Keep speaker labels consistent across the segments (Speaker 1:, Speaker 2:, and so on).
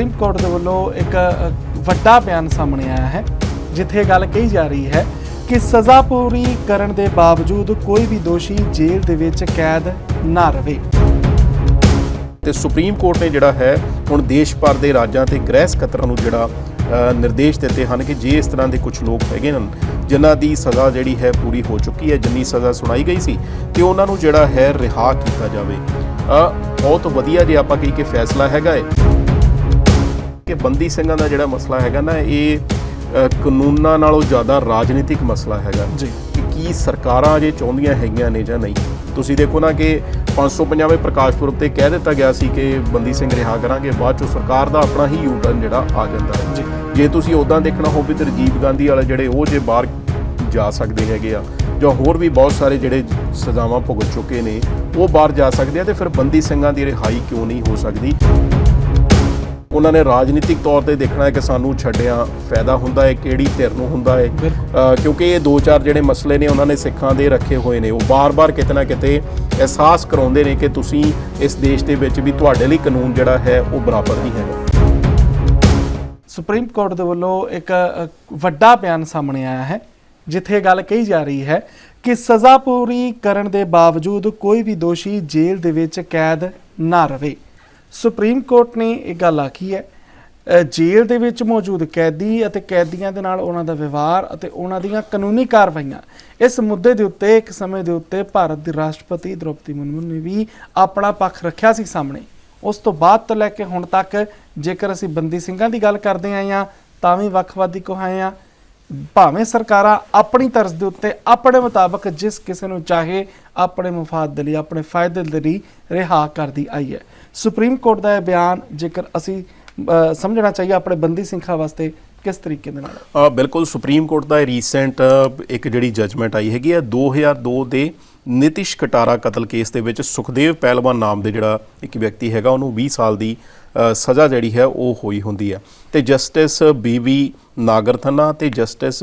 Speaker 1: Supreme court ਦੇ ਵੱਲੋਂ ਇੱਕ ਵੱਡਾ ਬਿਆਨ ਸਾਹਮਣੇ ਆਇਆ ਹੈ, ਜਿੱਥੇ ਗੱਲ ਕਹੀ ਜਾ ਰਹੀ ਹੈ ਕਿ ਸਜ਼ਾ ਪੂਰੀ ਕਰਨ ਦੇ ਬਾਵਜੂਦ ਕੋਈ ਵੀ ਦੋਸ਼ੀ ਜੇਲ੍ਹ ਦੇ ਵਿੱਚ ਕੈਦ ਨਾ ਰਵੇ
Speaker 2: ਤੇ ਸੁਪਰੀਮ ਕੋਰਟ ਨੇ ਜਿਹੜਾ ਹੈ, ਹੁਣ ਦੇਸ਼ ਭਰ ਦੇ ਰਾਜਾਂ ਤੇ ਗ੍ਰਹਿ ਸਕੱਤਰਾਂ ਨੂੰ ਜਿਹੜਾ ਨਿਰਦੇਸ਼ ਦਿੱਤੇ ਹਨ ਕਿ ਜੇ ਇਸ ਤਰ੍ਹਾਂ ਦੇ ਕੁਝ ਲੋਕ ਹੈਗੇ ਹਨ, ਜਿਨ੍ਹਾਂ ਦੀ ਸਜ਼ਾ ਜਿਹੜੀ ਹੈ ਪੂਰੀ ਹੋ ਚੁੱਕੀ ਹੈ, ਜਿੰਨੀ ਸਜ਼ਾ ਸੁਣਾਈ ਗਈ ਸੀ, ਤੇ ਉਹਨਾਂ ਨੂੰ ਜਿਹੜਾ ਹੈ ਰਿਹਾ ਕੀਤਾ ਜਾਵੇ। ਬਹੁਤ ਵਧੀਆ ਜੇ ਆਪਾਂ ਕਹੀ ਕਿ ਫੈਸਲਾ ਹੈਗਾ ਹੈ ਕਿ ਬੰਦੀ ਸਿੰਘਾਂ ਦਾ ਜਿਹੜਾ ਮਸਲਾ ਹੈਗਾ ਨਾ ਇਹ ਕਾਨੂੰਨਾਂ ਨਾਲੋਂ ਜ਼ਿਆਦਾ ਰਾਜਨੀਤਿਕ ਮਸਲਾ ਹੈਗਾ
Speaker 1: ਜੀ।
Speaker 2: ਕਿ ਕੀ ਸਰਕਾਰਾਂ ਅਜੇ ਚਾਹੁੰਦੀਆਂ ਹੈਗੀਆਂ ਨੇ ਜਾਂ ਨਹੀਂ ਤੁਸੀਂ ਦੇਖੋ ਨਾ ਕਿ 550ਵੇਂ ਪ੍ਰਕਾਸ਼ ਪੁਰਬ ਤੇ ਕਹਿ ਦਿੱਤਾ ਗਿਆ ਸੀ ਕਿ ਬੰਦੀ ਸਿੰਘ ਰਿਹਾ ਕਰਾਂਗੇ ਬਾਅਦ ਚੋਂ ਸਰਕਾਰ ਦਾ ਆਪਣਾ ਹੀ ਯੂ ਟਰਨ ਜਿਹੜਾ ਆ ਜਾਂਦਾ ਹੈ
Speaker 1: ਜੀ।
Speaker 2: ਜੇ ਤੁਸੀਂ ਉਦਾਂ ਦੇਖਣਾ ਹੋਵੇ ਤੇ ਰਜੀਵ ਗਾਂਧੀ ਵਾਲੇ ਜਿਹੜੇ ਉਹ ਜੇ ਬਾਹਰ ਜਾ ਸਕਦੇ ਹੈਗੇ ਆ ਜਾਂ ਹੋਰ ਵੀ ਬਹੁਤ ਸਾਰੇ ਜਿਹੜੇ ਸਜ਼ਾਵਾਂ ਭੁਗਤ ਚੁੱਕੇ ਨੇ ਉਹ ਬਾਹਰ ਜਾ ਸਕਦੇ ਆ ਤੇ ਫਿਰ ਬੰਦੀ ਸਿੰਘਾਂ ਦੀ ਰਿਹਾਈ ਕਿਉਂ ਨਹੀਂ ਹੋ ਸਕਦੀ ਉਹਨਾਂ ਨੇ ਰਾਜਨੀਤਿਕ ਤੌਰ ਤੇ ਦੇਖਣਾ ਹੈ ਕਿ ਸਾਨੂੰ ਛੱਡਿਆ ਫਾਇਦਾ ਹੁੰਦਾ ਹੈ ਕਿਹੜੀ ਧਿਰ ਨੂੰ ਹੁੰਦਾ ਹੈ। ਕਿਉਂਕਿ ਇਹ ਦੋ ਚਾਰ ਜਿਹੜੇ ਮਸਲੇ ਨੇ ਉਹਨਾਂ ਨੇ ਸਿੱਖਾਂ ਦੇ ਰੱਖੇ ਹੋਏ ਨੇ। ਉਹ ਬਾਰ-ਬਾਰ ਕਿਤੇ ਨਾ ਕਿਤੇ ਅਹਿਸਾਸ ਕਰਾਉਂਦੇ ਨੇ ਕਿ ਤੁਸੀਂ ਇਸ ਦੇਸ਼ ਦੇ ਵਿੱਚ ਵੀ ਤੁਹਾਡੇ ਲਈ ਕਾਨੂੰਨ ਜਿਹੜਾ ਹੈ ਉਹ ਬਰਾਬਰ ਨਹੀਂ ਹੈਗਾ।
Speaker 1: ਸੁਪਰੀਮ ਕੋਰਟ ਦੇ ਵੱਲੋਂ ਇੱਕ ਵੱਡਾ ਬਿਆਨ ਸਾਹਮਣੇ ਆਇਆ ਹੈ ਜਿੱਥੇ ਗੱਲ ਕਹੀ ਜਾ ਰਹੀ ਹੈ ਕਿ ਸਜ਼ਾ ਪੂਰੀ ਕਰਨ ਦੇ ਬਾਵਜੂਦ ਕੋਈ ਵੀ ਦੋਸ਼ੀ ਜੇਲ੍ਹ ਦੇ ਵਿੱਚ ਕੈਦ ਨਾ ਰਵੇ। ਸੁਪਰੀਮ ਕੋਰਟ ਨੇ ਇਹ ਗੱਲ ਆਖੀ ਹੈ ਜੇਲ੍ਹ ਦੇ ਵਿੱਚ ਮੌਜੂਦ ਕੈਦੀ ਅਤੇ ਕੈਦੀਆਂ ਦੇ ਨਾਲ ਉਹਨਾਂ ਦਾ ਵਿਵਹਾਰ ਅਤੇ ਉਹਨਾਂ ਦੀਆਂ ਕਾਨੂੰਨੀ ਕਾਰਵਾਈਆਂ। ਇਸ ਮੁੱਦੇ ਦੇ ਉੱਤੇ, ਇੱਕ ਸਮੇਂ ਦੇ ਉੱਤੇ ਭਾਰਤ ਦੀ ਰਾਸ਼ਟਰਪਤੀ ਦ੍ਰੋਪਦੀ ਮੁਰਮੂ ਨੇ ਵੀ ਆਪਣਾ ਪੱਖ ਰੱਖਿਆ ਸੀ ਸਾਹਮਣੇ। ਉਸ ਤੋਂ ਬਾਅਦ ਤੋਂ ਲੈ ਕੇ ਹੁਣ ਤੱਕ, ਜੇਕਰ ਅਸੀਂ ਬੰਦੀ ਸਿੰਘਾਂ ਦੀ ਗੱਲ ਕਰਦੇ ਆਏ ਹਾਂ, ਤਾਂ ਵੀ ਵੱਖਵਾਦੀ ਕਹਾਏ ਆ ਭਾਵੇਂ ਸਰਕਾਰਾਂ ਆਪਣੀ ਤਰਜ਼ ਦੇ ਉੱਤੇ, ਆਪਣੇ ਮੁਤਾਬਕ ਜਿਸ ਕਿਸੇ ਨੂੰ ਚਾਹੇ, ਆਪਣੇ ਮਫਾਦ ਦੇ ਲਈ, ਆਪਣੇ ਫਾਇਦੇ ਦੇ ਲਈ ਰਿਹਾ ਕਰਦੀ ਆਈ ਹੈ। ਸੁਪਰੀਮ ਕੋਰਟ ਦਾ ਇਹ ਬਿਆਨ ਜੇਕਰ ਅਸੀਂ ਸਮਝਣਾ ਚਾਹੀਏ ਆਪਣੇ ਬੰਦੀ ਸਿੰਘਾਂ ਵਾਸਤੇ, ਕਿਸ ਤਰੀਕੇ ਦੇ ਨਾਲ?
Speaker 2: ਬਿਲਕੁਲ ਸੁਪਰੀਮ ਕੋਰਟ ਦਾ ਰੀਸੈਂਟ ਇੱਕ ਜਿਹੜੀ ਜਜਮੈਂਟ ਆਈ ਹੈਗੀ ਹੈ 2002 ਦੇ ਨਿਤਿਸ਼ ਕਟਾਰਾ ਕਤਲ ਕੇਸ ਦੇ ਵਿੱਚ ਸੁਖਦੇਵ ਪਹਿਲਵਾਨ ਨਾਮ ਦੇ ਜਿਹੜਾ ਇੱਕ ਵਿਅਕਤੀ ਹੈਗਾ, ਉਹਨੂੰ 20 ਸਾਲ ਦੀ ਸਜ਼ਾ ਜਿਹੜੀ ਹੈ, ਉਹ ਹੋਈ ਹੁੰਦੀ ਹੈ। ਤੇ ਜਸਟਿਸ ਬੀਵੀ ਨਾਗਰਥਨਾ ਤੇ ਜਸਟਿਸ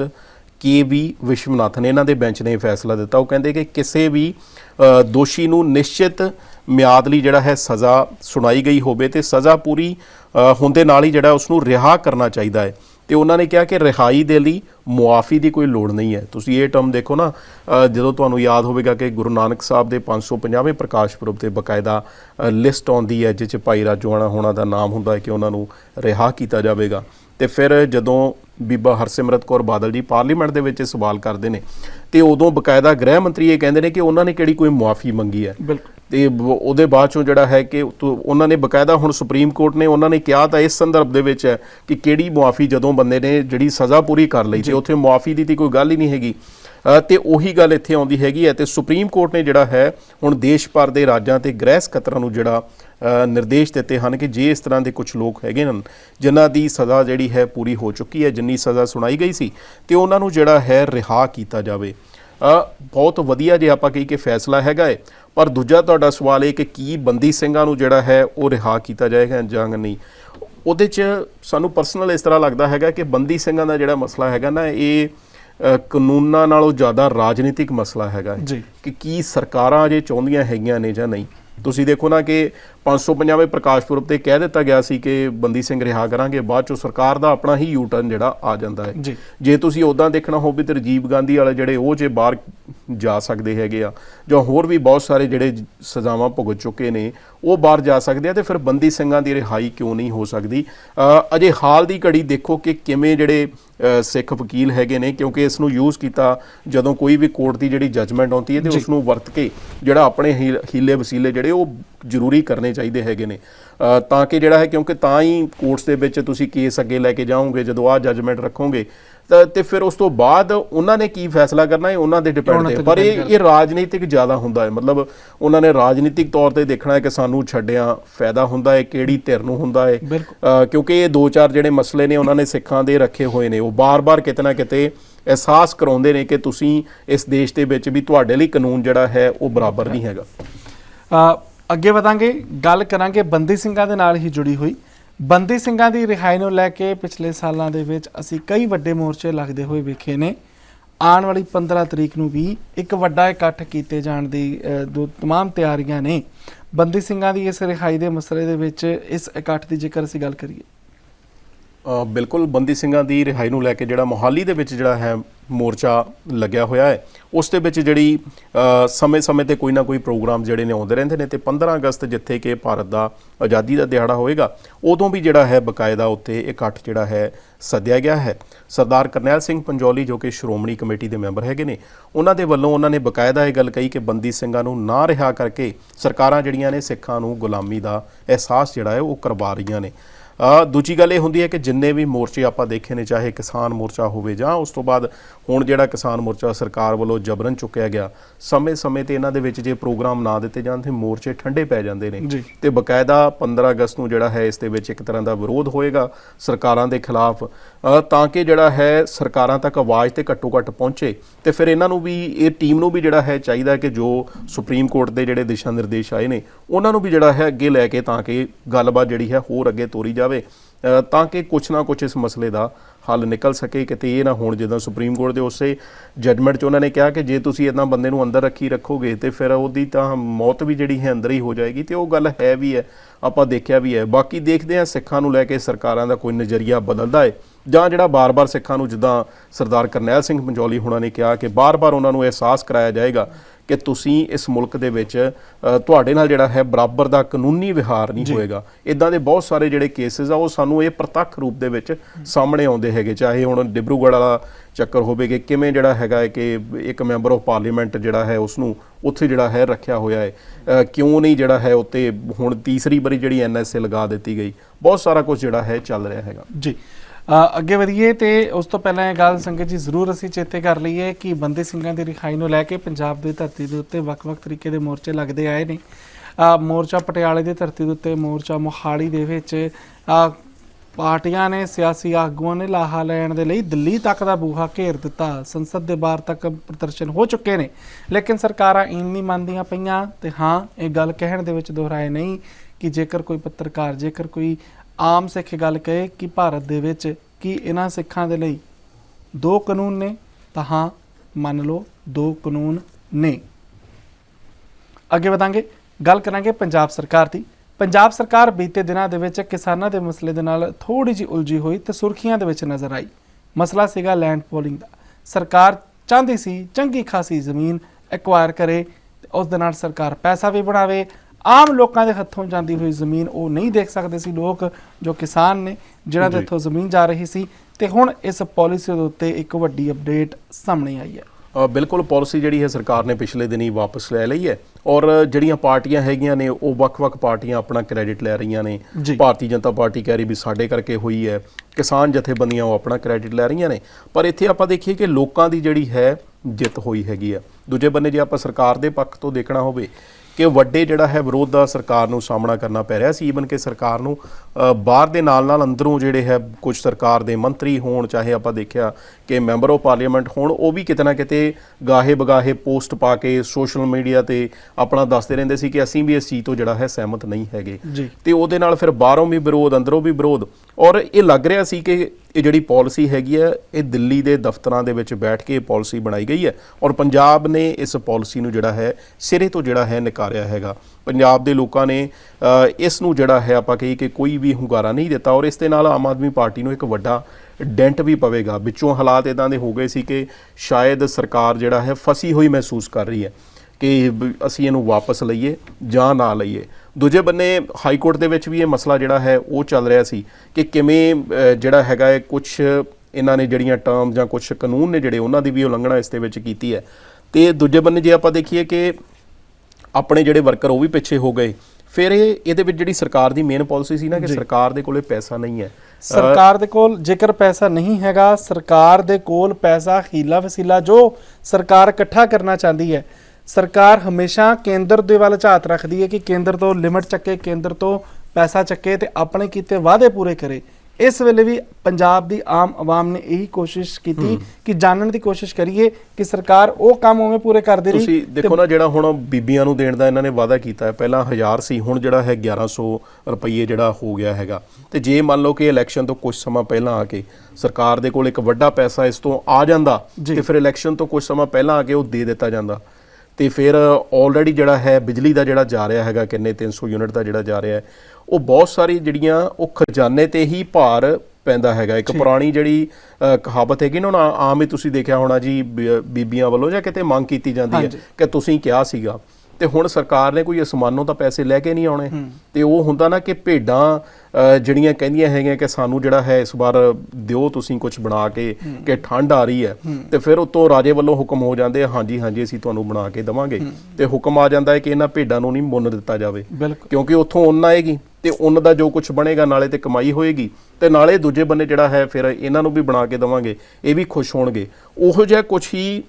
Speaker 2: ਕੇ ਵੀ ਵਿਸ਼ਵਨਾਥਨ ਇਹਨਾਂ ਦੇ ਬੈਂਚ ਨੇ ਇਹ ਫੈਸਲਾ ਦਿੱਤਾ। ਉਹ ਕਹਿੰਦੇ ਕਿ ਕਿਸੇ ਵੀ ਦੋਸ਼ੀ ਨੂੰ ਨਿਸ਼ਚਿਤ ਮਿਆਦ ਲਈ ਜਿਹੜਾ ਹੈ ਸਜ਼ਾ ਸੁਣਾਈ ਗਈ ਹੋਵੇ ਤੇ ਸਜ਼ਾ ਪੂਰੀ ਅ, ਹੁੰਦੇ ਨਾਲ ਹੀ ਜਿਹੜਾ ਉਸ ਨੂੰ ਰਿਹਾ ਕਰਨਾ ਚਾਹੀਦਾ ਹੈ। ਤੇ ਉਹਨਾਂ ਨੇ ਕਿਹਾ ਕਿ ਰਿਹਾਈ ਦੇ ਲਈ ਮੁਆਫੀ ਦੀ ਕੋਈ ਲੋੜ ਨਹੀਂ ਹੈ। ਤੁਸੀਂ ਇਹ ਟਰਮ ਦੇਖੋ ਨਾ ਜਦੋਂ ਤੁਹਾਨੂੰ ਯਾਦ ਹੋਵੇਗਾ ਕਿ ਗੁਰੂ ਨਾਨਕ ਸਾਹਿਬ ਦੇ 550ਵੇਂ ਪ੍ਰਕਾਸ਼ ਪੁਰਬ ਤੇ ਬਕਾਇਦਾ ਲਿਸਟ ਆਉਂਦੀ ਹੈ ਜਿਸ 'ਚ ਭਾਈ ਰਾਜੋਆਣਾ ਹੋਣਾ ਦਾ ਨਾਮ ਹੁੰਦਾ ਹੈ ਕਿ ਉਹਨਾਂ ਨੂੰ ਰਿਹਾ ਕੀਤਾ ਜਾਵੇਗਾ। ਤੇ ਫਿਰ ਜਦੋਂ ਬੀਬਾ ਹਰਸਿਮਰਤ ਕੌਰ ਬਾਦਲ ਜੀ ਪਾਰਲੀਮੈਂਟ ਦੇ ਵਿੱਚ ਸਵਾਲ ਕਰਦੇ ਨੇ ਤੇ ਉਦੋਂ ਬਕਾਇਦਾ ਗ੍ਰਹਿ ਮੰਤਰੀ ਇਹ ਕਹਿੰਦੇ ਨੇ ਕਿ ਉਹਨਾਂ ਨੇ ਕਿਹੜੀ ਕੋਈ ਮੁਆਫੀ ਮੰਗੀ ਹੈ।
Speaker 1: ਬਿਲਕੁਲ।
Speaker 2: ਤੇ ਉਹਦੇ ਬਾਅਦ ਚੋਂ ਜਿਹੜਾ ਹੈ ਕਿ ਉਹਨਾਂ ਨੇ ਬਕਾਇਦਾ ਹੁਣ ਸੁਪਰੀਮ ਕੋਰਟ ਨੇ ਉਹਨਾਂ ਨੇ ਕਿਹਾ ਤਾਂ ਇਸ ਸੰਦਰਭ ਦੇ ਵਿੱਚ ਹੈ ਕਿ ਕਿਹੜੀ ਮੁਆਫੀ ਜਦੋਂ ਬੰਦੇ ਨੇ ਜਿਹੜੀ ਸਜ਼ਾ ਪੂਰੀ ਕਰ ਲਈ ਤੇ ਉੱਥੇ ਮੁਆਫੀ ਦੀ ਤਾਂ ਕੋਈ ਗੱਲ ਹੀ ਨਹੀਂ ਹੈਗੀ। ਤੇ ਉਹੀ ਗੱਲ ਇੱਥੇ ਆਉਂਦੀ ਹੈਗੀ ਹੈ ਤੇ ਸੁਪਰੀਮ ਕੋਰਟ ਨੇ ਜਿਹੜਾ ਹੈ ਹੁਣ ਦੇਸ਼ ਭਰ ਦੇ ਰਾਜਾਂ ਤੇ ਗ੍ਰਹਿ ਸਕੱਤਰਾਂ ਨੂੰ ਜਿਹੜਾ ਨਿਰਦੇਸ਼ ਦਿੱਤੇ ਹਨ ਕਿ ਜੇ ਇਸ ਤਰ੍ਹਾਂ ਦੇ ਕੁਝ ਲੋਕ ਹੈਗੇ ਹਨ ਜਿਨ੍ਹਾਂ ਦੀ ਸਜ਼ਾ ਜਿਹੜੀ ਹੈ ਪੂਰੀ ਹੋ ਚੁੱਕੀ ਹੈ ਜਿੰਨੀ ਸਜ਼ਾ ਸੁਣਾਈ ਗਈ ਸੀ ਤੇ ਉਹਨਾਂ ਨੂੰ ਜਿਹੜਾ ਹੈ ਰਿਹਾ ਕੀਤਾ ਜਾਵੇ। ਬਹੁਤ ਵਧੀਆ ਜੇ ਆਪਾਂ ਕਹੀ ਕਿ ਫੈਸਲਾ ਹੈਗਾ ਹੈ ਪਰ ਦੂਜਾ ਤੁਹਾਡਾ ਸਵਾਲ ਇਹ ਕਿ ਕੀ ਬੰਦੀ ਸਿੰਘਾਂ ਨੂੰ ਜਿਹੜਾ ਹੈ ਉਹ ਰਿਹਾ ਕੀਤਾ ਜਾਏਗਾ ਜਾਂ ਨਹੀਂ? ਉਹਦੇ 'ਚ ਸਾਨੂੰ ਪਰਸਨਲ ਇਸ ਤਰ੍ਹਾਂ ਲੱਗਦਾ ਹੈਗਾ ਕਿ ਬੰਦੀ ਸਿੰਘਾਂ ਦਾ ਜਿਹੜਾ ਮਸਲਾ ਹੈਗਾ ਨਾ ਇਹ ਕਾਨੂੰਨਾਂ ਨਾਲੋਂ ਜ਼ਿਆਦਾ ਰਾਜਨੀਤਿਕ ਮਸਲਾ ਹੈਗਾ। ਕਿ ਕੀ ਸਰਕਾਰਾਂ ਅਜੇ ਚਾਹੁੰਦੀਆਂ ਹੈਗੀਆਂ ਨੇ ਜਾਂ ਨਹੀਂ? ਤੁਸੀਂ ਦੇਖੋ ਨਾ ਕਿ 550ਵੇਂ ਪ੍ਰਕਾਸ਼ ਪੁਰਬ ਤੇ ਕਹਿ ਦਿੱਤਾ ਗਿਆ ਸੀ ਕਿ ਬੰਦੀ ਸਿੰਘ ਰਿਹਾ ਕਰਾਂਗੇ ਬਾਅਦ ਚੋਂ ਸਰਕਾਰ ਦਾ ਆਪਣਾ ਹੀ ਯੂ ਟਰਨ ਜਿਹੜਾ ਆ ਜਾਂਦਾ ਹੈ
Speaker 1: ਜੀ।
Speaker 2: ਤੁਸੀਂ ਉਦਾਂ ਦੇਖਣਾ ਹੋਵੇ ਤੇ ਰਜੀਵ ਗਾਂਧੀ ਵਾਲੇ ਜਿਹੜੇ ਉਹ ਜੇ ਬਾਹਰ ਜਾ ਸਕਦੇ ਹੈਗੇ ਆ ਜਾਂ ਹੋਰ ਵੀ ਬਹੁਤ ਸਾਰੇ ਜਿਹੜੇ ਸਜ਼ਾਵਾਂ ਭੁਗਤ ਚੁੱਕੇ ਨੇ ਉਹ ਬਾਹਰ ਜਾ ਸਕਦੇ ਆ ਤੇ ਫਿਰ ਬੰਦੀ ਸਿੰਘਾਂ ਦੀ ਰਿਹਾਈ ਕਿਉਂ ਨਹੀਂ ਹੋ ਸਕਦੀ ਅਜੇ ਹਾਲ ਦੀ ਘੜੀ ਦੇਖੋ ਕਿ ਕਿਵੇਂ ਜਿਹੜੇ ਸਿੱਖ ਵਕੀਲ ਹੈਗੇ ਨੇ ਕਿਉਂਕਿ ਇਸ ਨੂੰ ਯੂਜ਼ ਕੀਤਾ ਜਦੋਂ ਕੋਈ ਵੀ ਕੋਰਟ ਦੀ ਜਿਹੜੀ ਜਜਮੈਂਟ ਆਉਂਦੀ ਹੈ ਤੇ। ਉਸ ਨੂੰ ਵਰਤ ਕੇ ਜਿਹੜਾ ਆਪਣੇ ਹੀਲੇ ਵਸੀਲੇ ਜਿਹੜੇ ਉਹ ਜ਼ਰੂਰੀ ਕਰਨੇ ਚਾਹੀਦੇ ਹੈਗੇ ਨੇ। ਤਾਂ ਕਿ ਜਿਹੜਾ ਹੈ ਕਿਉਂਕਿ ਤਾਂ ਹੀ ਕੋਰਟਸ ਦੇ ਵਿੱਚ ਤੁਸੀਂ ਕੇਸ ਅੱਗੇ ਲੈ ਕੇ ਜਾਓਗੇ ਜਦੋਂ ਆ ਜਜਮੈਂਟ ਰੱਖੋਗੇ ਤਾਂ ਫਿਰ ਉਸ ਤੋਂ ਬਾਅਦ ਉਹਨਾਂ ਨੇ ਕੀ ਫੈਸਲਾ ਕਰਨਾ ਹੈ ਉਹਨਾਂ ਦੇ ਡਿਪੈਂਡ ਤੇ ਪਰ ਇਹ ਇਹ ਰਾਜਨੀਤਿਕ ਜ਼ਿਆਦਾ ਹੁੰਦਾ ਹੈ। ਮਤਲਬ ਉਹਨਾਂ ਨੇ ਰਾਜਨੀਤਿਕ ਤੌਰ ਤੇ ਦੇਖਣਾ ਹੈ ਕਿ ਸਾਨੂੰ ਛੱਡਿਆ ਫਾਇਦਾ ਹੁੰਦਾ ਹੈ ਕਿਹੜੀ ਧਿਰ ਨੂੰ ਹੁੰਦਾ ਹੈ। ਕਿਉਂਕਿ ਇਹ ਦੋ ਚਾਰ ਜਿਹੜੇ ਮਸਲੇ ਨੇ ਉਹਨਾਂ ਨੇ ਸਿੱਖਾਂ ਦੇ ਰੱਖੇ ਹੋਏ ਨੇ। ਉਹ ਬਾਰ-ਬਾਰ ਕਿਤੇ ਨਾ ਕਿਤੇ ਅਹਿਸਾਸ ਕਰਾਉਂਦੇ ਨੇ ਕਿ ਤੁਸੀਂ ਇਸ ਦੇਸ਼ ਦੇ ਵਿੱਚ ਵੀ ਤੁਹਾਡੇ ਲਈ ਕਾਨੂੰਨ ਜਿਹੜਾ ਹੈ ਉਹ ਬਰਾਬਰ ਨਹੀਂ ਹੈਗਾ।
Speaker 1: ਅੱਗੇ ਵਧਾਂਗੇ ਗੱਲ ਕਰਾਂਗੇ ਬੰਦੀ ਸਿੰਘਾਂ ਦੇ ਨਾਲ ਹੀ ਜੁੜੀ ਹੋਈ ਬੰਦੀ ਸਿੰਘਾਂ ਦੀ ਰਿਹਾਈ ਨੂੰ ਲੈ ਕੇ ਪਿਛਲੇ ਸਾਲਾਂ ਦੇ ਵਿੱਚ ਅਸੀਂ ਕਈ ਵੱਡੇ ਮੋਰਚੇ ਲੱਗਦੇ ਹੋਏ ਵੇਖੇ ਨੇ ਆਉਣ ਵਾਲੀ 15 ਤਰੀਕ ਨੂੰ ਵੀ ਇੱਕ ਵੱਡਾ ਇਕੱਠ ਕੀਤੇ ਜਾਣ ਦੀ ਅ, ਦੋ तमाम ਤਿਆਰੀਆਂ ਨੇ ਬੰਦੀ ਸਿੰਘਾਂ ਦੀ ਇਸ ਰਿਹਾਈ ਦੇ ਮਸਲੇ ਦੇ ਵਿੱਚ ਇਸ ਇਕੱਠ ਦੀ ਜੇਕਰ ਅਸੀਂ ਗੱਲ ਕਰੀਏ
Speaker 2: ਅ, ਬਿਲਕੁਲ ਬੰਦੀ ਸਿੰਘਾਂ ਦੀ ਰਿਹਾਈ ਨੂੰ ਲੈ ਕੇ ਜਿਹੜਾ ਮੋਹਾਲੀ ਦੇ ਵਿੱਚ ਜਿਹੜਾ ਹੈ ਮੋਰਚਾ ਲੱਗਿਆ ਹੋਇਆ ਹੈ। ਉਸ ਦੇ ਵਿੱਚ ਜਿਹੜੀ ਸਮੇਂ-ਸਮੇਂ ਤੇ ਕੋਈ ਨਾ ਕੋਈ ਪ੍ਰੋਗਰਾਮ ਜਿਹੜੇ ਨੇ ਆਉਂਦੇ ਰਹਿੰਦੇ ਨੇ ਤੇ 15 ਅਗਸਤ ਜਿੱਥੇ ਕਿ ਭਾਰਤ ਦਾ ਆਜ਼ਾਦੀ ਦਾ ਦਿਹਾੜਾ ਹੋਏਗਾ, ਉਦੋਂ ਵੀ ਜਿਹੜਾ ਹੈ ਬਕਾਇਦਾ ਉੱਤੇ ਇਕੱਠ ਜਿਹੜਾ ਹੈ ਸੱਦਿਆ ਗਿਆ ਹੈ। ਸਰਦਾਰ ਕਰਨੈਲ ਸਿੰਘ ਪੰਜੋਲੀ ਜੋ ਕਿ ਸ਼੍ਰੋਮਣੀ ਕਮੇਟੀ ਦੇ ਮੈਂਬਰ ਹੈਗੇ ਨੇ, ਉਹਨਾਂ ਦੇ ਵੱਲੋਂ ਉਹਨਾਂ ਨੇ ਬਕਾਇਦਾ ਇਹ ਗੱਲ ਕਹੀ ਕਿ ਬੰਦੀ ਸਿੰਘਾਂ ਨੂੰ ਨਾ ਰਿਹਾ ਕਰਕੇ ਸਰਕਾਰਾਂ ਜਿਹੜੀਆਂ ਨੇ ਸਿੱਖਾਂ ਨੂੰ ਗੁਲਾਮੀ ਦਾ ਅਹਿਸਾਸ ਜਿਹੜਾ ਹੈ ਉਹ ਕਰਵਾ ਰਹੀਆਂ ਨੇ। ਦੂਜੀ ਗੱਲ ਇਹ ਹੁੰਦੀ ਹੈ ਕਿ ਜਿੰਨੇ ਵੀ ਮੋਰਚੇ ਆਪਾਂ ਦੇਖੇ ਨੇ ਚਾਹੇ ਕਿਸਾਨ ਮੋਰਚਾ ਹੋਵੇ ਜਾਂ ਉਸ ਤੋਂ ਬਾਅਦ ਹੁਣ ਜਿਹੜਾ ਕਿਸਾਨ ਮੋਰਚਾ ਸਰਕਾਰ ਵੱਲੋਂ ਜਬਰਨ ਚੁੱਕਿਆ ਗਿਆ ਸਮੇਂ-ਸਮੇਂ ਤੇ ਇਹਨਾਂ ਦੇ ਵਿੱਚ ਜੇ ਪ੍ਰੋਗਰਾਮ ਨਾ ਦਿੱਤੇ ਜਾਣ ਤੇ ਮੋਰਚੇ ਠੰਡੇ ਪੈ ਜਾਂਦੇ ਨੇ। ਤੇ ਬਕਾਇਦਾ 15 ਅਗਸਤ ਨੂੰ ਜਿਹੜਾ ਹੈ ਇਸ ਦੇ ਵਿੱਚ ਇੱਕ ਤਰ੍ਹਾਂ ਦਾ ਵਿਰੋਧ ਹੋਏਗਾ ਸਰਕਾਰਾਂ ਦੇ ਖਿਲਾਫ। ਤਾਂ ਕਿ ਜਿਹੜਾ ਹੈ ਸਰਕਾਰਾਂ ਤੱਕ ਆਵਾਜ਼ ਤੇ ਘੱਟੋ ਘੱਟ ਪਹੁੰਚੇ ਤੇ ਫਿਰ ਇਹਨਾਂ ਨੂੰ ਵੀ ਇਹ ਟੀਮ ਨੂੰ ਵੀ ਜਿਹੜਾ ਹੈ ਚਾਹੀਦਾ ਕਿ ਜੋ ਸੁਪਰੀਮ ਕੋਰਟ ਦੇ ਜਿਹੜੇ ਦਿਸ਼ਾ ਨਿਰਦੇਸ਼ ਆਏ ਨੇ ਉਹਨਾਂ ਨੂੰ ਵੀ ਜਿਹੜਾ ਹੈ ਅੱਗੇ ਲੈ ਕੇ ਤਾਂ ਕਿ ਗੱਲਬਾਤ ਜਿਹੜੀ ਹੈ ਹੋਰ ਅੱਗੇ ਤੋਰੀ ਜਾਵੇ ਤਾਂ ਕਿ ਕੁਛ ਨਾ ਕੁਛ ਇਸ ਮਸਲੇ ਦਾ ਹੱਲ ਨਿਕਲ ਸਕੇ, ਕਿਤੇ ਇਹ ਨਾ ਹੋਣ ਜਿੱਦਾਂ ਸੁਪਰੀਮ ਕੋਰਟ ਦੇ ਉਸੇ ਜੱਜਮੈਂਟ 'ਚ ਉਹਨਾਂ ਨੇ ਕਿਹਾ ਕਿ ਜੇ ਤੁਸੀਂ ਇਦਾਂ ਬੰਦੇ ਨੂੰ ਅੰਦਰ ਰੱਖੀ ਰੱਖੋਗੇ, ਤੇ ਫਿਰ ਉਹਦੀ ਤਾਂ ਮੌਤ ਵੀ ਜਿਹੜੀ ਹੈ ਅੰਦਰ ਹੀ ਹੋ ਜਾਏਗੀ, ਤੇ ਉਹ ਗੱਲ ਹੈ ਵੀ ਹੈ, ਆਪਾਂ ਦੇਖਿਆ ਵੀ ਹੈ। ਬਾਕੀ ਦੇਖਦੇ ਹਾਂ ਸਿੱਖਾਂ ਨੂੰ ਲੈ ਕੇ ਸਰਕਾਰਾਂ ਦਾ ਕੋਈ ਨਜ਼ਰੀਆ ਬਦਲਦਾ ਹੈ, ਜਾਂ ਜਿਹੜਾ ਬਾਰ-ਬਾਰ ਸਿੱਖਾਂ ਨੂੰ ਜਿੱਦਾਂ ਸਰਦਾਰ ਕਰਨੈਲ ਸਿੰਘ ਪੰਜੋਲੀ ਹੁਣਾਂ ਨੇ ਕਿਹਾ ਕਿ ਬਾਰ-ਬਾਰ ਉਹਨਾਂ ਨੂੰ ਅਹਿਸਾਸ ਕਰਾਇਆ ਜਾਏਗਾ ਕਿ ਤੁਸੀਂ ਇਸ ਮੁਲਕ ਦੇ ਵਿੱਚ ਤੁਹਾਡੇ ਨਾਲ ਜਿਹੜਾ ਹੈ ਬਰਾਬਰ ਦਾ ਕਾਨੂੰਨੀ ਵਿਹਾਰ ਨਹੀਂ ਹੋਏਗਾ। ਇਦਾਂ ਦੇ ਬਹੁਤ ਸਾਰੇ ਜਿਹੜੇ ਕੇਸਿਸ ਆ ਉਹ ਸਾਨੂੰ ਇਹ ਪ੍ਰਤੱਖ ਰੂਪ ਦੇ ਵਿੱਚ ਸਾਹਮਣੇ ਆਉਂਦੇ ਹੈਗੇ। ਚਾਹੇ ਹੁਣ ਡਿਬਰੂਗੜ੍ਹ ਵਾਲਾ ਚੱਕਰ ਹੋਵੇ ਕਿ ਕਿਵੇਂ ਜਿਹੜਾ ਹੈਗਾ ਹੈ ਕਿ ਇੱਕ ਮੈਂਬਰ ਆਫ ਪਾਰਲੀਮੈਂਟ ਜਿਹੜਾ ਹੈ ਉਸ ਨੂੰ ਉੱਥੇ ਜਿਹੜਾ ਹੈ ਰੱਖਿਆ ਹੋਇਆ ਹੈ। ਕਿਉਂ ਨਹੀਂ ਜਿਹੜਾ ਹੈ ਉੱਤੇ ਹੁਣ ਤੀਸਰੀ ਵਾਰੀ ਜਿਹੜੀ ਐਨਐਸਏ ਲਗਾ ਦਿੱਤੀ ਗਈ। ਬਹੁਤ ਸਾਰਾ ਕੁਝ ਜਿਹੜਾ ਹੈ ਚੱਲ ਰਿਹਾ ਹੈਗਾ।
Speaker 1: ਜੀ। ਅੱਗੇ ਵਧੀਏ ਤੇ ਉਸ ਤੋਂ ਪਹਿਲਾਂ ਇਹ ਗੱਲ ਸੰਗਤ ਜੀ ਜ਼ਰੂਰ ਅਸੀਂ ਚੇਤੇ ਕਰ ਲਈਏ ਕਿ ਬੰਦੇ ਸਿੰਘਾਂ ਦੀ ਰਿਹਾਈ ਨੂੰ ਲੈ ਕੇ ਪੰਜਾਬ ਦੀ ਧਰਤੀ ਦੇ ਉੱਤੇ ਵੱਖ-ਵੱਖ ਤਰੀਕੇ ਦੇ ਮੋਰਚੇ ਲੱਗਦੇ ਆਏ ਨੇ। ਮੋਰਚਾ ਪਟਿਆਲੇ ਦੀ ਧਰਤੀ ਦੇ ਉੱਤੇ, ਮੋਰਚਾ ਮੋਹਾਲੀ ਦੇ ਵਿੱਚ ਪਾਰਟੀਆਂ ਨੇ, ਸਿਆਸੀ ਆਗੂਆਂ ਨੇ ਲਾਹਾ ਲੈਣ ਦੇ ਲਈ ਦਿੱਲੀ ਤੱਕ ਦਾ ਬੂਹਾ ਘੇਰ ਦਿੱਤਾ। ਸੰਸਦ ਦੇ ਬਾਹਰ ਤੱਕ ਪ੍ਰਦਰਸ਼ਨ ਹੋ ਚੁੱਕੇ ਨੇ, ਲੇਕਿਨ ਸਰਕਾਰਾਂ ਇਨ ਨਹੀਂ ਮੰਨਦੀਆਂ ਪਈਆਂ ਤੇ ਹਾਂ, ਇਹ ਗੱਲ ਕਹਿਣ ਦੇ ਵਿੱਚ ਦੁਹਰਾਏ ਨਹੀਂ ਕਿ ਜੇਕਰ ਕੋਈ ਪੱਤਰਕਾਰ, ਜੇਕਰ ਕੋਈ ਆਮ ਸਿੱਖ ਗੱਲ ਕਹੇ ਕਿ ਭਾਰਤ ਦੇ ਵਿੱਚ ਕੀ ਇਹਨਾਂ ਸਿੱਖਾਂ ਦੇ ਲਈ ਦੋ ਕਾਨੂੰਨ ਨੇ, ਤਾਂ ਹਾਂ, ਮੰਨ ਲਓ ਦੋ ਕਾਨੂੰਨ ਨੇ। ਅੱਗੇ ਵਧਾਂਗੇ, ਗੱਲ ਕਰਾਂਗੇ ਪੰਜਾਬ ਸਰਕਾਰ ਦੀ। ਪੰਜਾਬ ਸਰਕਾਰ ਬੀਤੇ ਦਿਨਾਂ ਦੇ ਵਿੱਚ ਕਿਸਾਨਾਂ ਦੇ ਮਸਲੇ ਦੇ ਨਾਲ ਥੋੜੀ ਜਿਹੀ ਉਲਝੀ ਹੋਈ ਤੇ ਸੁਰਖੀਆਂ ਦੇ ਵਿੱਚ ਨਜ਼ਰ ਆਈ। ਮਸਲਾ ਸੀਗਾ ਲੈਂਡ ਪੋਲਿੰਗ ਦਾ। ਸਰਕਾਰ ਚਾਹੁੰਦੀ ਸੀ ਚੰਗੀ ਖਾਸੀ ਜ਼ਮੀਨ ਐਕਵਾਇਰ ਕਰੇ ਉਸ ਦੇ ਨਾਲ ਸਰਕਾਰ ਪੈਸਾ ਵੀ ਬਣਾਵੇ ਆਮ ਲੋਕਾਂ ਦੇ ਹੱਥੋਂ ਜਾਂਦੀ ਹੋਈ ਜ਼ਮੀਨ ਉਹ ਨਹੀਂ ਦੇਖ ਸਕਦੇ ਸੀ ਲੋਕ ਜੋ ਕਿਸਾਨ ਨੇ ਜਿਨ੍ਹਾਂ ਦੇ। ਹੱਥੋਂ ਜ਼ਮੀਨ ਜਾ ਰਹੀ ਸੀ। ਤੇ ਹੁਣ ਇਸ ਪਾਲਿਸੀ ਦੇ ਉੱਤੇ ਇੱਕ ਵੱਡੀ ਅਪਡੇਟ ਸਾਹਮਣੇ ਆਈ ਹੈ।
Speaker 2: ਬਿਲਕੁਲ ਪਾਲਿਸੀ ਜਿਹੜੀ ਹੈ ਸਰਕਾਰ ਨੇ ਪਿਛਲੇ ਦਿਨੀ ਵਾਪਸ ਲੈ ਲਈ ਹੈ। ਔਰ ਜਿਹੜੀਆਂ ਪਾਰਟੀਆਂ ਹੈਗੀਆਂ ਨੇ ਉਹ ਵੱਖ-ਵੱਖ ਪਾਰਟੀਆਂ ਆਪਣਾ ਕ੍ਰੈਡਿਟ ਲੈ ਰਹੀਆਂ ਨੇ। ਭਾਰਤੀ ਜਨਤਾ ਪਾਰਟੀ ਕਹਿ ਰਹੀ ਵੀ ਸਾਡੇ ਕਰਕੇ ਹੋਈ ਹੈ। ਕਿਸਾਨ ਜਥੇਬੰਦੀਆਂ ਉਹ ਆਪਣਾ ਕ੍ਰੈਡਿਟ ਲੈ ਰਹੀਆਂ ਨੇ। ਪਰ ਇੱਥੇ ਆਪਾਂ ਦੇਖੀਏ ਕਿ ਲੋਕਾਂ ਦੀ ਜਿਹੜੀ ਹੈ ਜਿੱਤ ਹੋਈ ਹੈਗੀ ਆ ਦੂਜੇ ਬੰਨੇ ਜੇ ਆਪਾਂ ਸਰਕਾਰ ਦੇ ਪੱਖ ਤੋਂ ਦੇਖਣਾ ਹੋਵੇ ਕਿ ਵੱਡੇ ਜਿਹੜਾ ਹੈ ਵਿਰੋਧ ਦਾ ਸਰਕਾਰ ਨੂੰ ਸਾਹਮਣਾ ਕਰਨਾ ਪੈ ਰਿਹਾ ਸੀ। ਈਵਨ ਕਿ ਸਰਕਾਰ ਨੂੰ ਬਾਹਰ ਦੇ ਨਾਲ ਨਾਲ ਅੰਦਰੋਂ ਜਿਹੜੇ ਹੈ ਕੁਝ ਸਰਕਾਰ ਦੇ ਮੰਤਰੀ ਹੋਣ ਚਾਹੇ ਆਪਾਂ ਦੇਖਿਆ ਕਿ ਮੈਂਬਰ ਆਫ ਪਾਰਲੀਮੈਂਟ ਹੋਣ ਉਹ ਵੀ ਕਿਤੇ ਨਾ ਕਿਤੇ ਗਾਹੇ ਬਗਾਹੇ ਪੋਸਟ ਪਾ ਕੇ ਸੋਸ਼ਲ ਮੀਡੀਆ ਤੇ ਆਪਣਾ ਦੱਸਦੇ ਰਹਿੰਦੇ ਸੀ ਕਿ ਅਸੀਂ ਵੀ ਇਸ ਚੀਜ਼ ਤੋਂ ਜਿਹੜਾ ਹੈ ਸਹਿਮਤ ਨਹੀਂ ਹੈਗੇ। ਤੇ ਉਹਦੇ ਨਾਲ ਫਿਰ ਬਾਹਰੋਂ ਵੀ ਵਿਰੋਧ ਅੰਦਰੋਂ ਵੀ ਵਿਰੋਧ। ਔਰ ਇਹ ਲੱਗ ਰਿਹਾ ਸੀ ਕਿ ਇਹ ਜਿਹੜੀ ਪਾਲਿਸੀ ਹੈਗੀ ਹੈ, ਇਹ ਦਿੱਲੀ ਦੇ ਦਫ਼ਤਰਾਂ ਦੇ ਵਿੱਚ ਬੈਠ ਕੇ ਇਹ ਪਾਲਿਸੀ ਬਣਾਈ ਗਈ ਹੈ ਔਰ ਪੰਜਾਬ ਨੇ ਇਸ ਪਾਲਿਸੀ ਨੂੰ ਜਿਹੜਾ ਹੈ, ਸਿਰੇ ਤੋਂ ਜਿਹੜਾ ਹੈ ਨਕਾਰਿਆ ਹੈਗਾ। ਪੰਜਾਬ ਦੇ ਲੋਕਾਂ ਨੇ ਇਸ ਨੂੰ ਜਿਹੜਾ ਹੈ ਆਪਾਂ ਕਹੀ ਕਿ ਕੋਈ ਵੀ ਹੁੰਗਾਰਾ ਨਹੀਂ ਦਿੱਤਾ ਔਰ ਇਸ ਦੇ ਨਾਲ ਆਮ ਆਦਮੀ ਪਾਰਟੀ ਨੂੰ ਇੱਕ ਵੱਡਾ ਡੈਂਟ ਵੀ ਪਵੇਗਾ। ਵਿੱਚੋਂ ਹਾਲਾਤ ਇਦਾਂ ਦੇ ਹੋ ਗਏ ਸੀ ਕਿ ਸ਼ਾਇਦ ਸਰਕਾਰ ਜਿਹੜਾ ਹੈ ਫਸੀ ਹੋਈ ਮਹਿਸੂਸ ਕਰ ਰਹੀ ਹੈ ਕਿ ਬ- ਅਸੀਂ ਇਹਨੂੰ ਵਾਪਸ ਲਈਏ ਜਾਂ ਨਾ ਲਈਏ। ਦੂਜੇ ਬੰਨੇ ਹਾਈ ਕੋਰਟ ਦੇ ਵਿੱਚ ਵੀ ਇਹ ਮਸਲਾ ਜਿਹੜਾ ਹੈ ਉਹ ਚੱਲ ਰਿਹਾ ਸੀ ਕਿ ਕਿਵੇਂ ਜਿਹੜਾ ਹੈਗਾ ਹੈ ਕੁਝ ਇਹਨਾਂ ਨੇ ਜਿਹੜੀਆਂ ਟਰਮ ਜਾਂ ਕੁਝ ਕਾਨੂੰਨ ਨੇ ਜਿਹੜੇ ਉਹਨਾਂ ਦੀ ਵੀ ਉਲੰਘਣਾ ਇਸ ਦੇ ਵਿੱਚ ਕੀਤੀ ਹੈ। ਤੇ ਦੂਜੇ ਬੰਨੇ ਜੇ ਆਪਾਂ ਦੇਖੀਏ ਕਿ ਆਪਣੇ ਜਿਹੜੇ ਵਰਕਰ ਉਹ ਵੀ ਪਿੱਛੇ ਹੋ ਗਏ। ਫਿਰ ਇਹ ਇਹਦੇ ਵਿੱਚ ਜਿਹੜੀ ਸਰਕਾਰ ਦੀ ਮੇਨ ਪਾਲਿਸੀ ਸੀ ਨਾ ਕਿ ਸਰਕਾਰ ਦੇ ਕੋਲੇ ਪੈਸਾ ਨਹੀਂ ਹੈ।
Speaker 1: ਸਰਕਾਰ ਦੇ ਕੋਲ ਜੇਕਰ ਪੈਸਾ ਨਹੀਂ ਹੈਗਾ ਸਰਕਾਰ ਦੇ ਕੋਲ ਪੈਸਾ ਹੀਲਾ ਵਸੀਲਾ ਜੋ ਸਰਕਾਰ ਇਕੱਠਾ ਕਰਨਾ ਚਾਹੁੰਦੀ ਹੈ ਸਰਕਾਰ ਹਮੇਸ਼ਾ ਕੇਂਦਰ ਦੇ ਵੱਲ ਝਾਤ ਰੱਖਦੀ ਹੈ ਕਿ ਕੇਂਦਰ ਤੋਂ ਲਿਮਟ ਚੱਕੇ ਕੇਂਦਰ ਤੋਂ ਪੈਸਾ ਚੱਕੇ ਤੇ ਆਪਣੇ ਕੀਤੇ ਵਾਅਦੇ ਪੂਰੇ ਕਰੇ। ਇਸ ਵੇਲੇ ਵੀ ਪੰਜਾਬ ਦੀ ਆਮ ਆਵਾਮ ਨੇ ਇਹੀ ਕੋਸ਼ਿਸ਼ ਕੀਤੀ ਕਿ ਜਾਣਨ ਦੀ ਕੋਸ਼ਿਸ਼ ਕਰੀਏ ਕਿ ਸਰਕਾਰ ਉਹ ਕੰਮ ਉਵੇਂ ਪੂਰੇ ਕਰਦੀ ਰਹੀ
Speaker 2: ਤੁਸੀਂ ਦੇਖੋ ਨਾ ਜਿਹੜਾ ਹੁਣ ਬੀਬੀਆਂ ਨੂੰ ਦੇਣ ਦਾ ਇਹਨਾਂ ਨੇ ਵਾਅਦਾ ਕੀਤਾ ਹੈ ਪਹਿਲਾਂ 1000 ਸੀ ਹੁਣ ਜਿਹੜਾ ਹੈ 1100 ਰੁਪਏ ਜਿਹੜਾ ਹੋ ਗਿਆ ਹੈਗਾ। ਤੇ ਜੇ ਮੰਨ ਲਓ ਕਿ ਇਲੈਕਸ਼ਨ ਤੋਂ ਕੁਝ ਸਮਾਂ ਪਹਿਲਾਂ ਆ ਕੇ ਸਰਕਾਰ ਦੇ ਕੋਲ ਇੱਕ ਵੱਡਾ ਪੈਸਾ ਇਸ ਤੋਂ ਆ ਜਾਂਦਾ। ਤੇ ਫਿਰ ਇਲੈਕਸ਼ਨ ਤੋਂ ਕੁਝ ਸਮਾਂ ਪਹਿਲਾਂ ਆ ਕੇ ਉਹ ਦੇ ਦਿੱਤਾ ਜਾਂਦਾ। ਤੇ ਫਿਰ ਆਲਰੇਡੀ ਜਿਹੜਾ ਹੈ ਬਿਜਲੀ ਦਾ ਜਿਹੜਾ ਜਾ ਰਿਹਾ ਹੈਗਾ ਕਿੰਨੇ 300 ਯੂਨਿਟ ਦਾ ਜਿਹੜਾ ਜਾ ਰਿਹਾ ਉਹ ਬਹੁਤ ਸਾਰੀ ਜਿਹੜੀਆਂ ਉਹ ਖਜ਼ਾਨੇ ਤੇ ਹੀ ਭਾਰ ਪੈਂਦਾ ਹੈਗਾ। ਇੱਕ ਪੁਰਾਣੀ ਜਿਹੜੀ ਕਹਾਵਤ ਹੈਗੀ ਨਾ ਆਮ ਹੀ ਤੁਸੀਂ ਦੇਖਿਆ ਹੋਣਾ ਜੀ ਬੀਬੀਆਂ ਵੱਲੋਂ ਜਾਂ ਕਿਤੇ ਮੰਗ ਕੀਤੀ ਜਾਂਦੀ ਹੈ। ਕਿ ਤੁਸੀਂ ਕਿਹਾ ਸੀਗਾ। ਤੇ ਹੁਣ ਸਰਕਾਰ ਨੇ ਕੋਈ ਅਸਮਾਨੋਂ ਤਾਂ ਪੈਸੇ ਲੈ ਕੇ ਨਹੀਂ ਆਉਣੇ। ਤੇ ਉਹ ਹੁੰਦਾ ਨਾ ਕਿ ਭੇਡਾਂ ਜਿਹੜੀਆਂ ਕਹਿੰਦੀਆਂ ਹੈਗੀਆਂ ਕਿ ਸਾਨੂੰ ਜਿਹੜਾ ਹੈ ਇਸ ਵਾਰ ਦਿਓ ਤੁਸੀਂ ਕੁਝ ਬਣਾ ਕੇ ਕਿ ਠੰਡ ਆ ਰਹੀ ਹੈ। ਤੇ ਫਿਰ ਉਤੋਂ ਰਾਜੇ ਵੱਲੋਂ ਹੁਕਮ ਹੋ ਜਾਂਦੇ ਹਾਂਜੀ ਹਾਂਜੀ ਅਸੀਂ ਤੁਹਾਨੂੰ ਬਣਾ ਕੇ ਦਵਾਂਗੇ। ਤੇ ਹੁਕਮ ਆ ਜਾਂਦਾ ਹੈ ਕਿ ਇਹਨਾਂ ਭੇਡਾਂ ਨੂੰ ਨਹੀਂ ਮੁੰਨ ਦਿੱਤਾ ਜਾਵੇ। ਕਿਉਂਕਿ ਉੱਥੋਂ ਉੱਨ ਆਏਗੀ ਤੇ ਉੱਨ ਦਾ ਜੋ ਕੁਝ ਬਣੇਗਾ ਨਾਲੇ ਤੇ ਕਮਾਈ ਹੋਏਗੀ। ਤੇ ਨਾਲੇ ਦੂਜੇ ਬੰਨੇ ਜਿਹੜਾ ਹੈ ਫਿਰ ਇਹਨਾਂ ਨੂੰ ਵੀ ਬਣਾ ਕੇ ਦਵਾਂਗੇ ਇਹ ਵੀ ਖੁਸ਼ ਹੋਣਗੇ। ਉਹੋ ਜਿਹਾ ਕੁਝ ਹੀ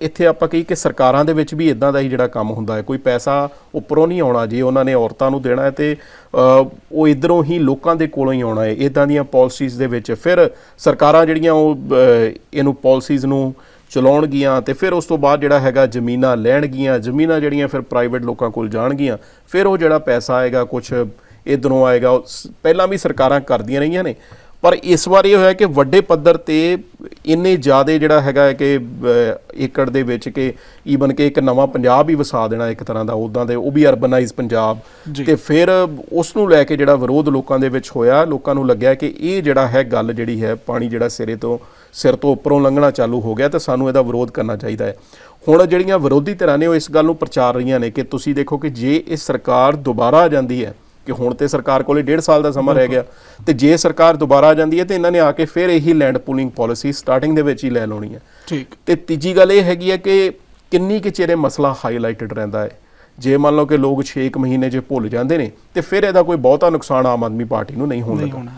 Speaker 2: ਇੱਥੇ ਆਪਾਂ ਕਹੀ ਕਿ ਸਰਕਾਰਾਂ ਦੇ ਵਿੱਚ ਵੀ ਇਦਾਂ ਦਾ ਹੀ ਜਿਹੜਾ ਕੰਮ ਹੁੰਦਾ ਹੈ। ਕੋਈ ਪੈਸਾ ਉੱਪਰੋਂ ਨਹੀਂ ਆਉਣਾ ਜੇ, ਉਹਨਾਂ ਨੇ ਔਰਤਾਂ ਨੂੰ ਦੇਣਾ ਹੈ ਤੇ ਉਹ ਇਧਰੋਂ ਹੀ ਲੋਕਾਂ ਦੇ ਕੋਲੋਂ ਹੀ ਆਉਣਾ ਹੈ। ਇਦਾਂ ਦੀਆਂ ਪਾਲਿਸੀਜ਼ ਦੇ ਵਿੱਚ ਫਿਰ ਸਰਕਾਰਾਂ ਜਿਹੜੀਆਂ ਉਹ ਇਹਨੂੰ ਪਾਲਿਸੀਜ਼ ਨੂੰ ਚਲਾਉਣਗੀਆਂ ਤੇ ਫਿਰ ਉਸ ਤੋਂ ਬਾਅਦ ਜਿਹੜਾ ਹੈਗਾ ਜ਼ਮੀਨਾਂ ਲੈਣਗੀਆਂ, ਜ਼ਮੀਨਾਂ ਜਿਹੜੀਆਂ ਫਿਰ ਪ੍ਰਾਈਵੇਟ ਲੋਕਾਂ ਕੋਲ ਜਾਣਗੀਆਂ, ਫਿਰ ਉਹ ਜਿਹੜਾ ਪੈਸਾ ਆਏਗਾ ਕੁਝ ਇਧਰੋਂ ਆਏਗਾ ਸ- ਪਹਿਲਾਂ ਵੀ ਸਰਕਾਰਾਂ ਕਰਦੀਆਂ ਰਹੀਆਂ ਨੇ। ਪਰ ਇਸ ਵਾਰ ਇਹ ਹੋਇਆ ਕਿ ਵੱਡੇ ਪੱਧਰ ਤੇ ਇੰਨੇ ਜ਼ਿਆਦੇ ਜਿਹੜਾ ਹੈਗਾ ਹੈ ਕਿ ਏਕੜ ਦੇ ਵਿੱਚ ਕਿ ਈਵਨ ਕਿ ਇੱਕ ਨਵਾਂ ਪੰਜਾਬ ਹੀ ਵਸਾ ਦੇਣਾ ਇੱਕ ਤਰ੍ਹਾਂ ਦਾ ਉਦਾਂ ਦੇ ਉਹ ਵੀ ਅਰਬਨਾਈਜ਼ ਪੰਜਾਬ। ਤੇ ਫਿਰ ਉਸ ਨੂੰ ਲੈ ਕੇ ਜਿਹੜਾ ਵਿਰੋਧ ਲੋਕਾਂ ਦੇ ਵਿੱਚ ਹੋਇਆ ਲੋਕਾਂ ਨੂੰ ਲੱਗਿਆ ਕਿ ਇਹ ਜਿਹੜਾ ਹੈ ਗੱਲ ਜਿਹੜੀ ਹੈ ਪਾਣੀ ਜਿਹੜਾ ਸਿਰੇ ਤੋਂ ਸਿਰ ਤੋਂ ਉੱਪਰੋਂ ਲੰਘਣਾ ਚਾਲੂ ਹੋ ਗਿਆ ਤੇ ਸਾਨੂੰ ਇਹਦਾ ਵਿਰੋਧ ਕਰਨਾ ਚਾਹੀਦਾ ਹੈ ਹੁਣ ਜਿਹੜੀਆਂ ਵਿਰੋਧੀ ਧਿਰਾਂ ਨੇ ਉਹ ਇਸ ਗੱਲ ਨੂੰ ਪ੍ਰਚਾਰ ਰਹੀਆਂ ਨੇ ਕਿ ਤੁਸੀਂ ਦੇਖੋ ਕਿ ਜੇ ਇਹ ਸਰਕਾਰ ਦੁਬਾਰਾ ਆ ਜਾਂਦੀ ਹੈ ਕਿ ਹੁਣ ਤੇ ਸਰਕਾਰ ਕੋਲੇ 1.5 ਸਾਲ ਦਾ ਸਮਾਂ ਰਹਿ ਗਿਆ। ਤੇ ਜੇ ਸਰਕਾਰ ਦੁਬਾਰਾ ਆ ਜਾਂਦੀ ਹੈ ਤੇ ਇਹਨਾਂ ਨੇ ਆ ਕੇ ਫਿਰ ਇਹੀ ਲੈਂਡ ਪੂਲਿੰਗ ਪਾਲਿਸੀ ਸਟਾਰਟਿੰਗ ਦੇ ਵਿੱਚ ਹੀ ਲੈ ਲਾਉਣੀ ਹੈ।
Speaker 1: ਠੀਕ।
Speaker 2: ਤੇ ਤੀਜੀ ਗੱਲ ਇਹ ਹੈਗੀ ਹੈ ਕਿ ਕਿੰਨੀ ਕੁ ਚਿਰ ਇਹ ਮਸਲਾ ਹਾਈਲਾਈਟਡ ਰਹਿੰਦਾ ਹੈ। ਜੇ ਮੰਨ ਲਓ ਕਿ ਲੋਕ 6 ਮਹੀਨੇ 'ਚ ਭੁੱਲ ਜਾਂਦੇ ਨੇ ਤੇ ਫਿਰ ਇਹਦਾ ਕੋਈ ਬਹੁਤਾ ਨੁਕਸਾਨ ਆਮ ਆਦਮੀ ਪਾਰਟੀ ਨੂੰ ਨਹੀਂ ਹੋਣ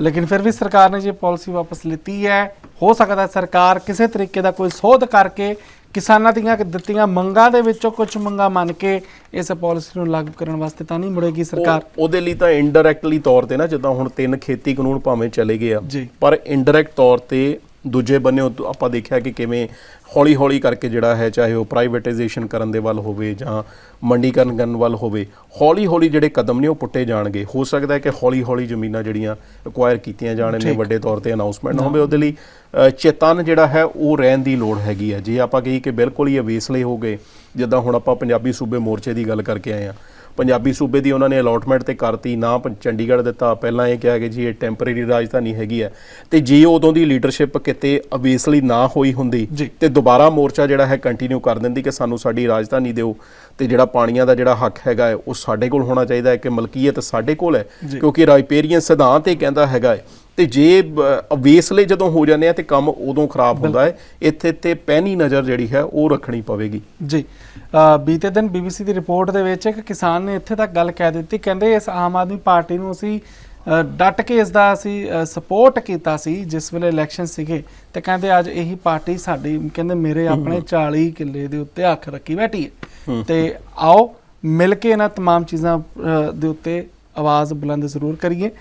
Speaker 1: ਲੇਕਿਨ ਫਿਰ ਵੀ ਸਰਕਾਰ ਨੇ ਜੇ ਪਾਲਿਸੀ ਵਾਪਸ ਲਿੱਤੀ ਹੈ ਹੋ ਸਕਦਾ ਸਰਕਾਰ ਕਿਸੇ ਤਰੀਕੇ ਦਾ ਕੋਈ ਸੋਧ ਕਰਕੇ ਕਿਸਾਨਾਂ ਦੀਆਂ ਦਿੱਤੀਆਂ ਮੰਗਾਂ ਦੇ ਵਿੱਚੋਂ ਕੁਝ ਮੰਗਾਂ ਮੰਨ ਕੇ ਇਸ ਪਾਲਿਸੀ ਨੂੰ ਲਾਗੂ ਕਰਨ ਵਾਸਤੇ ਤਾਂ ਨਹੀਂ ਮੁੜੇਗੀ ਸਰਕਾਰ
Speaker 2: ਉਹ- ਉਹਦੇ ਲਈ ਤਾਂ ਇਨਡਾਇਰੈਕਟਲੀ ਤੌਰ ਤੇ ਨਾ ਜਿੱਦਾਂ ਹੁਣ ਤਿੰਨ ਖੇਤੀ ਕਾਨੂੰਨ ਭਾਵੇਂ ਚਲੇ ਗਏ ਆ। ਪਰ ਇਨਡਾਇਰੈਕਟ ਤੌਰ ਤੇ ਦੂਜੇ ਬੰਨੇ ਆਪਾਂ ਦੇਖਿਆ ਕਿ ਕਿਵੇਂ ਹੌਲੀ ਹੌਲੀ ਕਰਕੇ ਜਿਹੜਾ ਹੈ ਚਾਹੇ ਉਹ ਪ੍ਰਾਈਵੇਟਾਈਜੇਸ਼ਨ ਕਰਨ ਦੇ ਵੱਲ ਹੋਵੇ ਜਾਂ ਮੰਡੀਕਰਨ ਕਰਨ ਵੱਲ ਹੋਵੇ ਹੌਲੀ ਹੌਲੀ ਜਿਹੜੇ ਕਦਮ ਨੇ ਉਹ ਪੁੱਟੇ ਜਾਣਗੇ। ਹੋ ਸਕਦਾ ਹੈ ਕਿ ਹੌਲੀ ਹੌਲੀ ਜ਼ਮੀਨਾਂ ਜਿਹੜੀਆਂ ਐਕਵਾਇਰ ਕੀਤੀਆਂ ਜਾਣ ਨੇ। ਵੱਡੇ ਤੌਰ ਤੇ ਅਨਾਉਂਸਮੈਂਟ ਨਾ ਹੋਵੇ ਉਹਦੇ ਲਈ। ਚੇਤਨ ਜਿਹੜਾ ਹੈ ਉਹ ਰਹਿਣ ਦੀ ਲੋੜ ਹੈਗੀ ਹੈ। ਜੇ ਆਪਾਂ ਕਹੀ ਕਿ ਬਿਲਕੁਲ ਹੀ ਅਵੇਸਲੇ ਹੋ ਗਏ ਜਿੱਦਾਂ ਹੁਣ ਆਪਾਂ ਪੰਜਾਬੀ ਸੂਬੇ ਮੋਰਚੇ ਦੀ ਗੱਲ ਕਰਕੇ ਆਏ ਆ ਪੰਜਾਬੀ ਸੂਬੇ ਦੀ ਉਹਨਾਂ ਨੇ ਅਲਾਟਮੈਂਟ ਤੇ ਕਰਤੀ ਨਾ ਚੰਡੀਗੜ੍ਹ ਦਿੱਤਾ ਪਹਿਲਾਂ ਇਹ ਕਿਹਾ ਕਿ ਜੀ ਇਹ ਟੈਂਪਰੇਰੀ ਰਾਜਧਾਨੀ ਹੈਗੀ ਹੈ ਤੇ ਜੇ ਉਦੋਂ ਦੀ ਲੀਡਰਸ਼ਿਪ ਕਿਤੇ ਅਵੇਸਲੀ ਨਾ ਹੋਈ ਹੁੰਦੀ। ਤੇ ਦੁਬਾਰਾ ਮੋਰਚਾ ਜਿਹੜਾ ਹੈ ਕੰਟੀਨਿਊ ਕਰ ਦਿੰਦੀ ਕਿ ਸਾਨੂੰ ਸਾਡੀ ਰਾਜਧਾਨੀ ਦਿਓ ਤੇ ਜਿਹੜਾ ਪਾਣੀਆਂ ਦਾ ਜਿਹੜਾ ਹੱਕ ਹੈਗਾ ਉਹ ਸਾਡੇ ਕੋਲ ਹੋਣਾ ਚਾਹੀਦਾ ਹੈ ਕਿ ਮਲਕੀਅਤ ਸਾਡੇ ਕੋਲ ਹੈ। ਕਿਉਂਕਿ ਰਾਈਪੇਰੀਅਨ ਸਿਧਾਂਤ ਇਹ ਕਹਿੰਦਾ ਹੈਗਾ ਹੈ ਤੇ ਜੇ ਅਵੇਸਲੇ ਜਦੋਂ ਹੋ ਜਾਂਦੇ ਆ ਤੇ ਕੰਮ ਉਦੋਂ ਖਰਾਬ ਹੁੰਦਾ ਹੈ ਇੱਥੇ ਤੇ ਪਹਿਨੀ ਨਜ਼ਰ ਜਿਹੜੀ ਹੈ ਉਹ ਰੱਖਣੀ ਪਵੇਗੀ
Speaker 1: ਜੀ ਅ, ਬੀਤੇ ਦਿਨ ਬੀਬੀਸੀ ਦੀ ਰਿਪੋਰਟ ਦੇ ਵਿੱਚ ਇੱਕ ਕਿਸਾਨ ਨੇ ਇੱਥੇ ਤੱਕ ਗੱਲ ਕਹਿ ਦਿੱਤੀ ਕਹਿੰਦੇ ਇਸ ਆਮ ਆਦਮੀ ਪਾਰਟੀ ਨੂੰ ਅਸੀਂ ਅ, ਡਟ ਕੇ ਇਸ ਦਾ ਅਸੀਂ ਸਪੋਰਟ ਕੀਤਾ ਸੀ ਜਿਸ ਵੇਲੇ ਇਲੈਕਸ਼ਨ ਸੀਗੇ ਤੇ ਕਹਿੰਦੇ ਅੱਜ ਇਹੀ ਪਾਰਟੀ ਸਾਡੀ ਕਹਿੰਦੇ ਮੇਰੇ ਆਪਣੇ 40 ਕਿੱਲੇ ਦੇ ਉੱਤੇ ਅੱਖ ਰੱਖੀ ਬੈਠੀ ਹੈ ਤੇ ਆਓ ਮਿਲ ਕੇ ਇਹਨਾਂ तमाम ਚੀਜ਼ਾਂ ਅ, ਦੇ ਉੱਤੇ ਆਵਾਜ਼ ਬੁਲੰਦ ਜ਼ਰੂਰ ਕਰੀਏ